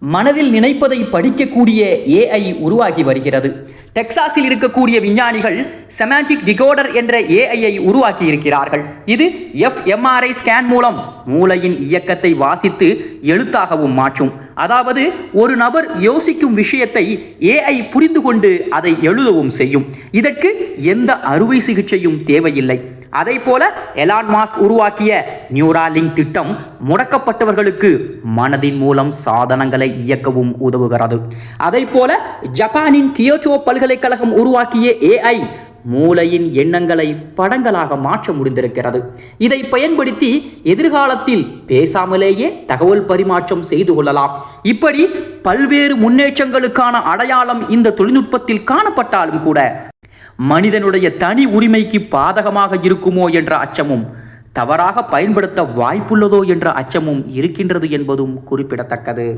மனதில் நினைப்பதை படிக்கக்கூடிய ஏஐ உருவாகி வருகிறது. டெக்சாஸில் இருக்கக்கூடிய விஞ்ஞானிகள் செமாட்டிக் டிகோடர் என்ற ஏஐயை உருவாக்கி இருக்கிறார்கள். இது எஃப்எம்ஆர்ஐ ஸ்கேன் மூலம் மூளையின் இயக்கத்தை வாசித்து எழுத்தாகவும் மாற்றும். அதாவது ஒரு நபர் யோசிக்கும் விஷயத்தை ஏஐ புரிந்து கொண்டு அதை எழுதவும் செய்யும். இதற்கு எந்த அறுவை சிகிச்சையும் தேவையில்லை. அதை போல எலான் மாஸ்க் உருவாக்கிய நியூராலிங் திட்டம் முடக்கப்பட்டவர்களுக்கு மனதின் மூலம் சாதனங்களை இயக்கவும் உதவுகிறது. அதை போல ஜப்பானின் கியோச்சோ பல்கலைக்கழகம் உருவாக்கிய ஏஐ மூளையின் எண்ணங்களை படங்களாக மாற்ற முடிந்திருக்கிறது. இதை பயன்படுத்தி எதிர்காலத்தில் பேசாமலேயே தகவல் பரிமாற்றம் செய்து கொள்ளலாம். இப்படி பல்வேறு முன்னேற்றங்களுக்கான அடையாளம் இந்த தொழில்நுட்பத்தில் காணப்பட்டாலும் கூட மனிதனுடைய தனி உரிமைக்கு பாதகமாக இருக்குமோ என்ற அச்சமும் தவறாக பயன்படுத்த வாய்ப்புள்ளதோ என்ற அச்சமும் இருக்கின்றது என்பதும் குறிப்பிடத்தக்கது.